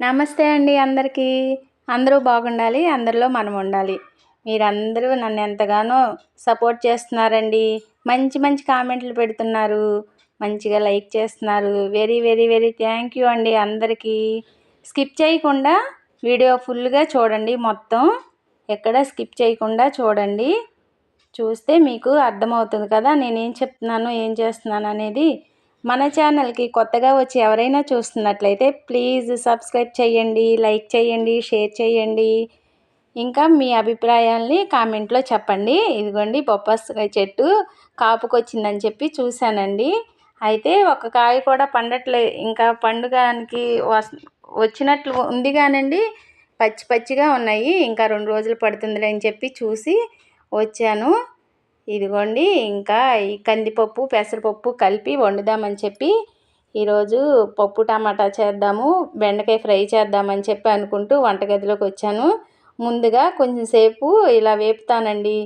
నమస్తే అండి అందరికీ. అందరూ బాగుండాలి అందరిలో మనం ఉండాలి. మీరందరూ నన్ను ఎంతగానో సపోర్ట్ చేస్తున్నారండి. మంచి మంచి కామెంట్లు పెడుతున్నారు. మంచిగా లైక్ చేస్తున్నారు. Very very very thank you అండి అందరికీ. స్కిప్ చేయకుండా వీడియో ఫుల్గా చూడండి మొత్తం. ఎక్కడ స్కిప్ చేయకుండా చూడండి. చూస్తే మీకు అర్థమవుతుంది కదా నేనేం చెప్తున్నాను ఏం చేస్తున్నాను అనేది. మన ఛానల్కి కొత్తగా వచ్చి ఎవరైనా చూస్తున్నట్లయితే ప్లీజ్ సబ్స్క్రైబ్ చేయండి లైక్ చేయండి షేర్ చేయండి. ఇంకా మీ అభిప్రాయాల్ని కామెంట్లో చెప్పండి. ఇదిగోండి బొప్పాస్కాయ చెట్టు కాపుకొచ్చిందని చెప్పి చూశానండి. అయితే ఒక కాయ కూడా పండట్లే ఇంకా పండుగానికి వచ్చినట్లు ఉంది కానండి పచ్చి పచ్చిగా ఉన్నాయి. ఇంకా రెండు రోజులు పడుతుందిలే అని చెప్పి చూసి వచ్చాను. ఇదిగోండి ఇంకా ఈ కందిపప్పు పెసరపప్పు కలిపి వండుదామని చెప్పి ఈరోజు పప్పు టమాటా చేద్దాము బెండకాయ ఫ్రై చేద్దామని చెప్పి అనుకుంటూ వంటగదిలోకి వచ్చాను. ముందుగా కొంచెం సేపు ఇలా వేపుతానండి.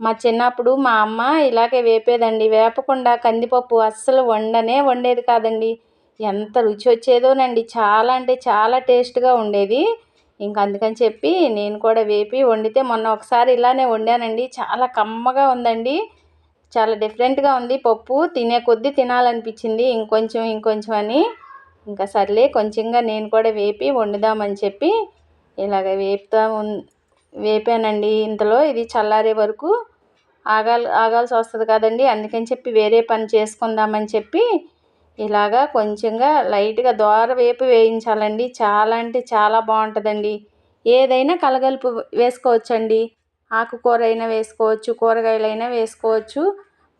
మా చిన్నప్పుడు మా అమ్మ ఇలాగే వేపేదండి. వేపకుండా కందిపప్పు అస్సలు వండనే వండేది కాదండి. ఎంత రుచి వచ్చేదోనండి. చాలా అంటే చాలా టేస్ట్గా ఉండేది. ఇంక అందుకని చెప్పి నేను కూడా వేపి వండితే మొన్న ఒకసారి ఇలానే వండానండి. చాలా కమ్మగా ఉందండి. చాలా డిఫరెంట్గా ఉంది పప్పు. తినే కొద్దీ తినాలనిపించింది. ఇంకొంచెం ఇంకొంచెం అని. ఇంకా సర్లే కొంచెంగా నేను కూడా వేపి వండుదామని చెప్పి ఇలాగ వేపుతా వేపానండి. ఇంతలో ఇది చల్లారే వరకు ఆగాలి ఆగాల్సి వస్తుంది కదండి. అందుకని చెప్పి వేరే పని చేసుకుందామని చెప్పి ఇలాగా కొంచెంగా లైట్గా దోర వేపు వేయించాలండి. చాలా అంటే చాలా బాగుంటుందండి ఏదైనా కలగలుపు వేసుకోవచ్చండి. ఆకుకూర అయినా వేసుకోవచ్చు కూరగాయలైనా వేసుకోవచ్చు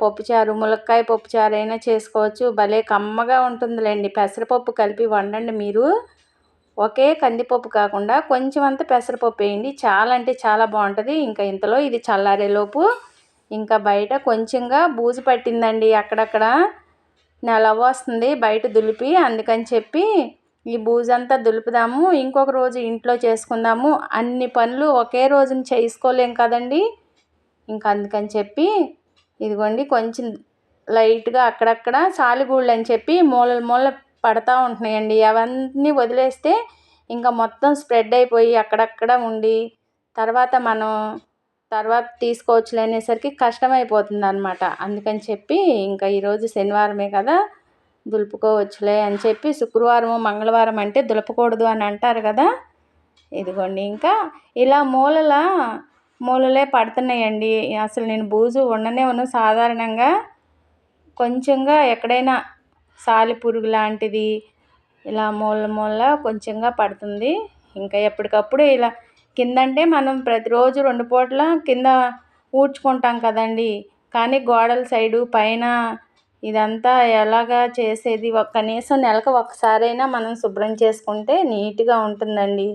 పప్పుచారు ములక్కాయ పప్పుచారు అయినా చేసుకోవచ్చు. భలే కమ్మగా ఉంటుందిలేండి. పెసరపప్పు కలిపి వండండి మీరు. ఒకే కందిపప్పు కాకుండా కొంచెం అంత పెసరపప్పు వేయండి. చాలా అంటే చాలా బాగుంటుంది ఇంకా ఇంతలో ఇది చల్లారేలోపు ఇంకా బయట కొంచెంగా బూజు పట్టిందండి అక్కడక్కడ. నెల వస్తుంది బయట దులిపి అందుకని చెప్పి ఈ బూజంతా దులుపుదాము ఇంకొక రోజు ఇంట్లో చేసుకుందాము అన్ని పనులు ఒకే రోజున చేసుకోలేం కదండి. ఇంకా అందుకని చెప్పి ఇదిగోండి కొంచెం లైట్గా అక్కడక్కడ సాలిగూళ్ళు అని చెప్పి మూలలు మూల పడతా ఉంటున్నాయండి. అవన్నీ వదిలేస్తే ఇంకా మొత్తం స్ప్రెడ్ అయిపోయి అక్కడక్కడ ఉండి తర్వాత మనం తర్వాత తీసుకోవచ్చులే అనేసరికి కష్టమైపోతుంది అనమాట అందుకని చెప్పి ఇంకా ఈరోజు శనివారమే కదా దులుపుకోవచ్చులే అని చెప్పి శుక్రవారం మంగళవారం అంటే దులపకూడదు అని అంటారు కదా. ఇదిగోండి ఇంకా ఇలా మూలల మూలలే పడుతున్నాయండి. అసలు నేను బూజు ఉండనే ఉన్న సాధారణంగా కొంచెంగా ఎక్కడైనా సాలిపురుగు లాంటిది ఇలా మూల మూల కొంచెంగా పడుతుంది. ఇంకా ఎప్పటికప్పుడు ఇలా కిందంటే మనం ప్రతిరోజు రెండు పూటల కింద ఊడ్చుకుంటాం కదండి. కానీ గోడల సైడు పైన ఇదంతా ఎలాగా చేసేది? కనీసం నెలకు ఒకసారైనా మనం శుభ్రం చేసుకుంటే నీట్గా ఉంటుందండి.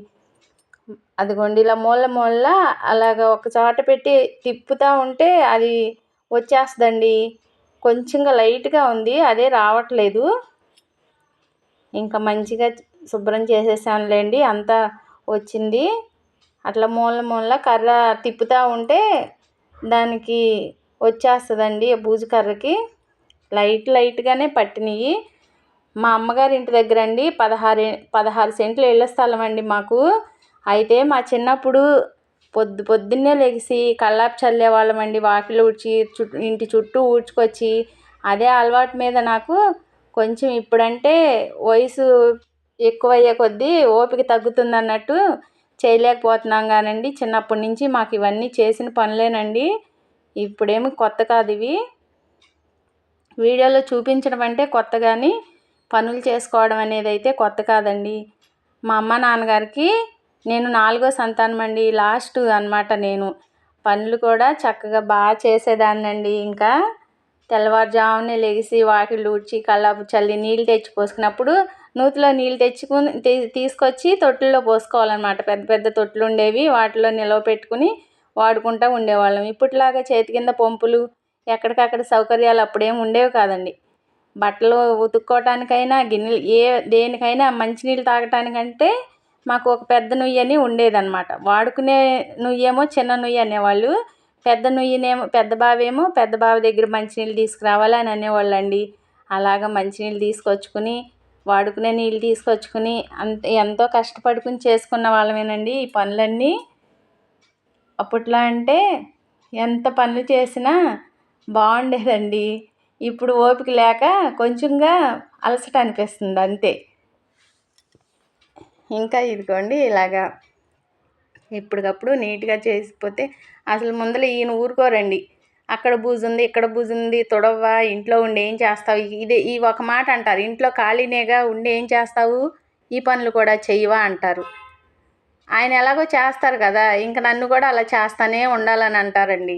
అదిగోండి ఇలా మూల మూల అలాగ ఒక చోట పెట్టి తిప్పుతూ ఉంటే అది వచ్చేస్తుందండి. కొంచెంగా లైట్గా ఉంది అదే రావట్లేదు. ఇంకా మంచిగా శుభ్రం చేసేసానులేండి అంతా వచ్చింది. అట్లా మూల మూల కర్ర తిప్పుతూ ఉంటే దానికి వచ్చేస్తుందండి బూజు కర్రకి. లైట్ లైట్గానే పట్టినాయి. మా అమ్మగారి ఇంటి దగ్గర అండి పదహారు పదహారు సెంట్లు ఇళ్ళ స్థలం అండి మాకు. అయితే మా చిన్నప్పుడు పొద్దు పొద్దున్నే లెగిసి కల్లాపు చల్లేవాళ్ళమండి వాకిలు ఊడ్చి చుట్టూ ఇంటి చుట్టూ ఊడ్చుకొచ్చి అదే అలవాటు మీద నాకు కొంచెం ఇప్పుడంటే వయసు ఎక్కువయ్యే కొద్దీ ఓపిక తగ్గుతుంది అన్నట్టు చేయలేకపోతున్నాం కానండి. చిన్నప్పటి నుంచి మాకు ఇవన్నీ చేసిన పనులేనండి. ఇప్పుడేమి కొత్త కాదు ఇవి. వీడియోలో చూపించడం అంటే కొత్త కానీ పనులు చేసుకోవడం అనేది అయితే కొత్త కాదండి. మా అమ్మ నాన్నగారికి నేను నాలుగో సంతానం అండి లాస్ట్ అనమాట నేను. పనులు కూడా చక్కగా బాగా చేసేదాన్నండి. ఇంకా తెల్లవారుజామునే లెగిసి వాకిళ్ళు ఊడ్చి కల్లాపు చల్లి నీళ్ళు తెచ్చి పోసుకున్నప్పుడు నూతిలో నీళ్ళు తెచ్చుకుని తీసుకొచ్చి తొట్టుల్లో పోసుకోవాలన్నమాట. పెద్ద పెద్ద తొట్లు ఉండేవి వాటిలో నిలవ పెట్టుకుని వాడుకుంటూ ఉండేవాళ్ళం. ఇప్పటిలాగా చేతి కింద పంపులు ఎక్కడికక్కడ సౌకర్యాలు అప్పుడేం ఉండేవి కాదండి. బట్టలు ఉతుక్కోవటానికైనా గిన్నెలు ఏ దేనికైనా మంచినీళ్ళు తాగటానికంటే మాకు ఒక పెద్ద నుయ్యి అని ఉండేదన్నమాట. వాడుకునే నుయ్యేమో చిన్న నుయ్యి అనేవాళ్ళు. పెద్ద నుయ్యినేమో పెద్ద బావేమో పెద్ద బావి దగ్గర మంచినీళ్ళు తీసుకురావాలి అని అనేవాళ్ళు అండి అలాగ మంచినీళ్ళు తీసుకొచ్చుకుని వాడుకునే నీళ్ళు తీసుకొచ్చుకుని అంత ఎంతో కష్టపడుకుని చేసుకున్న వాళ్ళమేనండి ఈ పనులన్నీ. అప్పట్లో అంటే ఎంత పనులు చేసినా బాగుండేదండి. ఇప్పుడు ఓపిక లేక కొంచెంగా అలసట అనిపిస్తుంది అంతే. ఇంకా ఇదిగోండి ఇలాగా ఎప్పటికప్పుడు నీట్గా చేసిపోతే అసలు ముందర ఈయన ఊరుకోరండి. అక్కడ బూజు ఉంది ఇక్కడ బూజు ఉంది తొడవ్వా ఇంట్లో ఉండి ఏం చేస్తావు? ఇది ఈ ఒక మాట అంటారు. ఇంట్లో ఖాళీనేగా ఉండి ఏం చేస్తావు? ఈ పనులు కూడా చెయ్యవా అంటారు. ఆయన ఎలాగో చేస్తారు కదా ఇంక నన్ను కూడా అలా చేస్తానే ఉండాలని అంటారండి.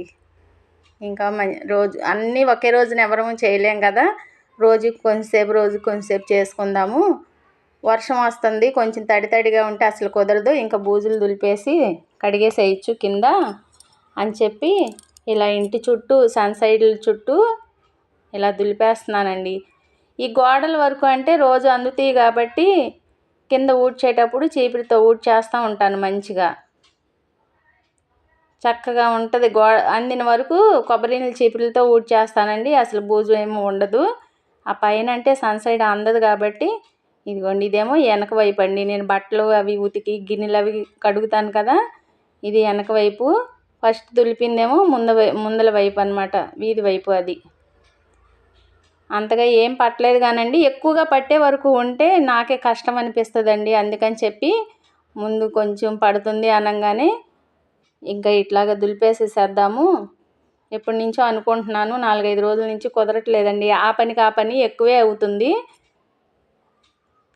ఇంకా రోజు అన్నీ ఒకే రోజున ఎవరూ చేయలేం కదా. రోజుకి కొంచెంసేపు రోజు కొంచెంసేపు చేసుకుందాము. వర్షం వస్తుంది కొంచెం తడి తడిగా ఉంటే అసలు కుదరదు. ఇంకా బూజులు దులిపేసి కడిగేసేయచ్చు కింద అని చెప్పి ఇలా ఇంటి చుట్టూ సన్ సైడ్ల చుట్టూ ఇలా దులిపేస్తున్నానండి. ఈ గోడల వరకు అంటే రోజు అందుతాయి కాబట్టి కింద ఊడ్చేటప్పుడు చీపురితో ఊడ్చేస్తూ ఉంటాను మంచిగా. చక్కగా ఉంటుంది. గో అందిన వరకు కొబ్బరి నీళ్ళు చీపులతో ఊడ్చేస్తానండి అసలు బూజు ఏమి ఉండదు. ఆ పైన అంటే సన్ సైడ్ అందదు కాబట్టి ఇదిగోండి ఇదేమో వెనక వైపు అండి. నేను బట్టలు అవి ఉతికి గిన్నెలు అవి కడుగుతాను కదా ఇది వెనక వైపు. ఫస్ట్ దులిపిందేమో ముంద ముందల వైపు అనమాట వీధి వైపు అది. అంతగా ఏం పట్టలేదు కానండి ఎక్కువగా పట్టే వరకు ఉంటే నాకే కష్టం అనిపిస్తుందండి. అందుకని చెప్పి ముందు కొంచెం పడుతుంది అనగానే ఇంకా ఇట్లాగా దులిపేసేసేద్దాము. ఎప్పటి నుంచో అనుకుంటున్నాను నాలుగైదు రోజుల నుంచి కుదరట్లేదండి. ఆ పనికి ఆ పని ఎక్కువే అవుతుంది.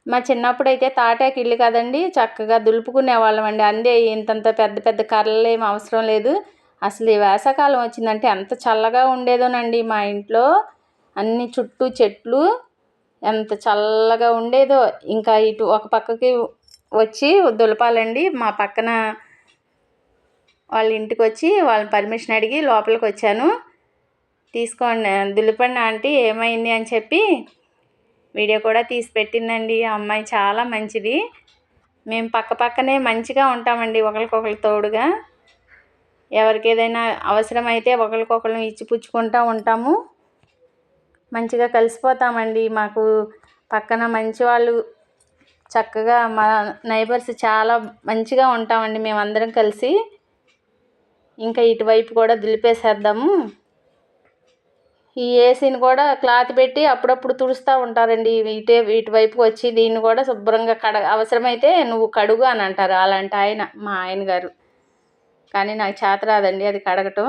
మా చిన్నప్పుడు అయితే తాటాకి ఇల్లు కదండి చక్కగా దులుపుకునే వాళ్ళం అండి. అందే ఇంతంత పెద్ద పెద్ద కర్రలు ఏమి అవసరం లేదు. అసలు ఈ వేసవకాలం వచ్చిందంటే ఎంత చల్లగా ఉండేదోనండి. మా ఇంట్లో అన్ని చుట్టూ చెట్లు ఎంత చల్లగా ఉండేదో. ఇంకా ఇటు ఒక పక్కకి వచ్చి దులపాలండి. మా పక్కన వాళ్ళ ఇంటికి వచ్చి వాళ్ళ పర్మిషన్ అడిగి లోపలికి వచ్చాను. తీసుకోండి దులిపండి ఆంటీ ఏమైంది అని చెప్పి వీడియో కూడా తీసి పెట్టిందండి. ఆ అమ్మాయి చాలా మంచిది. మేము పక్క పక్కనే మంచిగా ఉంటామండి ఒకరికొకరు తోడుగా. ఎవరికి ఏదైనా అవసరమైతే ఒకరికొకరు ఇచ్చి పుచ్చుకుంటూ ఉంటాము. మంచిగా కలిసిపోతామండి. మాకు పక్కన మంచి వాళ్ళు చక్కగా మా నైబర్స్ చాలా మంచిగా ఉంటామండి. మేమందరం కలిసి. ఇంకా ఇటువైపు కూడా దులిపేసేద్దాము. ఈ ఏసీని కూడా క్లాత్ పెట్టి అప్పుడప్పుడు తుడుస్తూ ఉంటారండి. ఇటే ఇటువైపుకి వచ్చి దీన్ని కూడా శుభ్రంగా కడ అవసరమైతే నువ్వు కడుగు అని అంటారు అలాంటి ఆయన మా ఆయన గారు. కానీ నాకు చేత రాదండి అది కడగటం.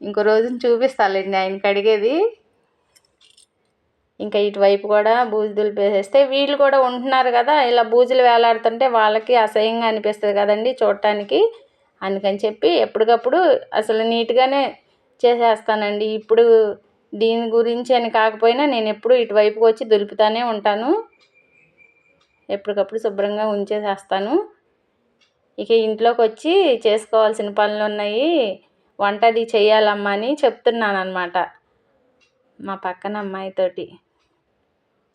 ఇంకో రోజుని చూపిస్తాలండి ఆయన కడిగేది. ఇంకా ఇటువైపు కూడా బూజులు పేసేస్తే వీళ్ళు కూడా ఉంటున్నారు కదా ఇలా బూజులు వేలాడుతుంటే వాళ్ళకి అసహ్యంగా అనిపిస్తుంది కదండి చూడటానికి. అందుకని చెప్పి ఎప్పటికప్పుడు అసలు నీట్గానే చేసేస్తానండి ఇప్పుడు దీని గురించి అని కాకపోయినా నేను ఎప్పుడు ఇటువైపుకి వచ్చి దులుపుతానే ఉంటాను. ఎప్పటికప్పుడు శుభ్రంగా ఉంచేసేస్తాను. ఇక ఇంట్లోకి వచ్చి చేసుకోవాల్సిన పనులు ఉన్నాయి వంట అది చేయాలమ్మా అని చెప్తున్నాను అనమాట మా పక్కన అమ్మాయితోటి.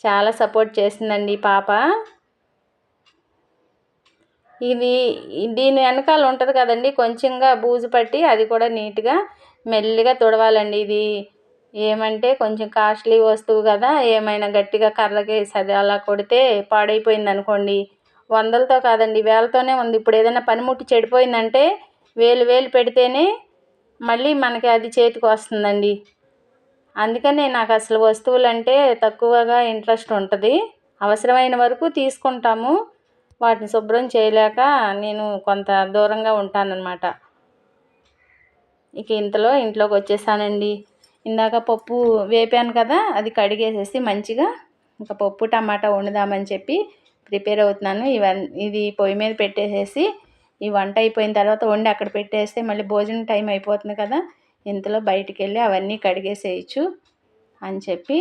చాలా సపోర్ట్ చేసిందండి పాప. ఇది దీని వెనకాల ఉంటుంది కదండి కొంచెంగా బూజు పట్టి అది కూడా నీట్గా మెల్లిగా తుడవాలండి. ఇది ఏమంటే కొంచెం కాస్ట్లీ వస్తువు కదా ఏమైనా గట్టిగా కర్రకి అది అలా కొడితే పాడైపోయింది అనుకోండి వందలతో కాదండి వేలతోనే ఉంది. ఇప్పుడు ఏదైనా పనిముట్టు చెడిపోయిందంటే వేలు వేలు పెడితేనే మళ్ళీ మనకి అది చేతికి వస్తుందండి. అందుకనే నాకు అసలు వస్తువులు అంటే తక్కువగా ఇంట్రెస్ట్ ఉంటుంది. అవసరమైన వరకు తీసుకుంటాము. వాటిని శుభ్రం చేయలేక నేను కొంత దూరంగా ఉంటానన్నమాట. ఇక ఇంతలో ఇంట్లోకి వచ్చేసానండి. ఇందాక పప్పు వేపాను కదా అది కడిగేసేసి మంచిగా ఇంకా పప్పు టమాటా వండుదామని చెప్పి ప్రిపేర్ అవుతున్నాను. ఇవన్నీ ఇది పొయ్యి మీద పెట్టేసేసి ఈ వంట అయిపోయిన తర్వాత వండి అక్కడ పెట్టేస్తే మళ్ళీ భోజనం టైం అయిపోతుంది కదా ఇంతలో బయటికి వెళ్ళి అవన్నీ కడిగేసేయచ్చు అని చెప్పి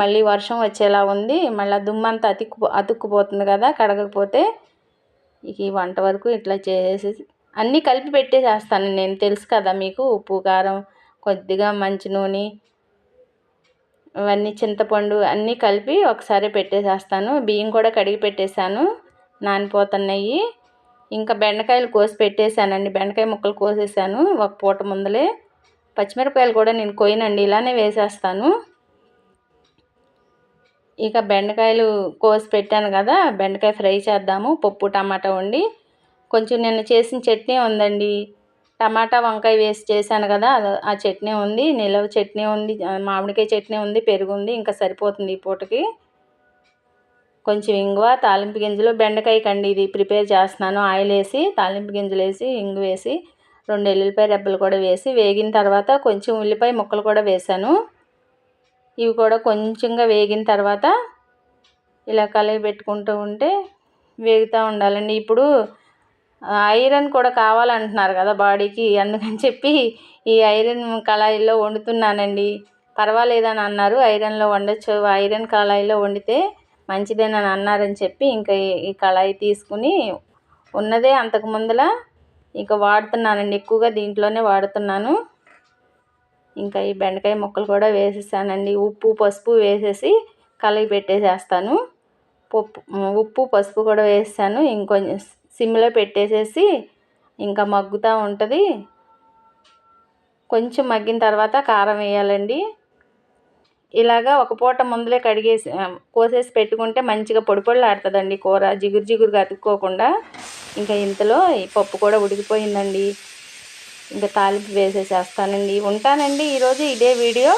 మళ్ళీ వర్షం వచ్చేలా ఉంది. మళ్ళీ దుమ్మంతా అతుక్కు అతుక్కుపోతుంది కదా కడగకపోతే ఈ వంట వరకు ఇట్లా చేసేసి అన్నీ కలిపి పెట్టేసేస్తాను నేను. తెలుసు కదా మీకు ఉప్పు కారం కొద్దిగా మంచి నూనె ఇవన్నీ చింతపండు అన్నీ కలిపి ఒకసారి పెట్టేసేస్తాను. బియ్యం కూడా కడిగి పెట్టేశాను. నానిపోతున్నాయి. ఇంకా బెండకాయలు కోసి పెట్టేశానండి. బెండకాయ ముక్కలు కోసేసాను ఒక పూట ముందలే. పచ్చిమిరపకాయలు కూడా నేను కొయ్యనండి. ఇలానే వేసేస్తాను. ఇక బెండకాయలు కోసి పెట్టాను కదా బెండకాయ ఫ్రై చేద్దాము. పప్పు టమాటా వండి. కొంచెం నిన్న చేసిన చట్నీ ఉందండి. టమాటా వంకాయ వేసి చేశాను కదా ఆ చట్నీ ఉంది. నిలవ చట్నీ ఉంది మామిడికాయ చట్నీ ఉంది పెరుగు ఉంది ఇంకా సరిపోతుంది ఈ పూటకి. కొంచెం ఇంగువ తాలింపు గింజలు బెండకాయ కండి ఇది ప్రిపేర్ చేస్తున్నాను. ఆయిల్ వేసి తాలింపు గింజలు వేసి ఇంగు వేసి రెండు ఎల్లుల్లిపాయ రెబ్బలు కూడా వేసి వేగిన తర్వాత కొంచెం ఉల్లిపాయ ముక్కలు కూడా వేసాను ఇవి కూడా కొంచెంగా వేగిన తర్వాత ఇలా కలయి పెట్టుకుంటూ ఉంటే వేగుతూ ఉండాలండి. ఇప్పుడు ఐరన్ కూడా కావాలంటున్నారు కదా బాడీకి. అందుకని చెప్పి ఈ ఐరన్ కళాయిలో వండుతున్నానండి. పర్వాలేదని అన్నారు. ఐరన్లో వండొచ్చు. ఐరన్ కళాయిలో వండితే మంచిదేనని అన్నారని చెప్పి ఇంకా ఈ- కళాయి తీసుకుని ఉన్నదే అంతకు ముందులా ఇంకా వాడుతున్నానండి. ఎక్కువగా దీంట్లోనే వాడుతున్నాను. ఇంకా ఈ బెండకాయ ముక్కలు కూడా వేసేసానండి. ఉప్పు పసుపు వేసేసి కలయి పెట్టేసేస్తాను. పప్పు ఉప్పు పసుపు కూడా వేసాను ఇంకొంచెం సిమ్లో పెట్టేసేసి ఇంకా మగ్గుతూ ఉంటుంది. కొంచెం మగ్గిన తర్వాత కారం వేయాలండి. ఇలాగా ఒక పూట ముందులే కడిగేసి కోసేసి పెట్టుకుంటే మంచిగా పొడి పొడిలాడుతుందండి కూర. జిగురు జిగురుగా అతుక్కోకుండా. ఇంకా ఇంతలో ఈ పప్పు కూడా ఉడికిపోయిందండి. ఇంకా తాలింపు వేసేసేస్తానండి. ఉంటానండి ఈరోజు ఇదే వీడియో.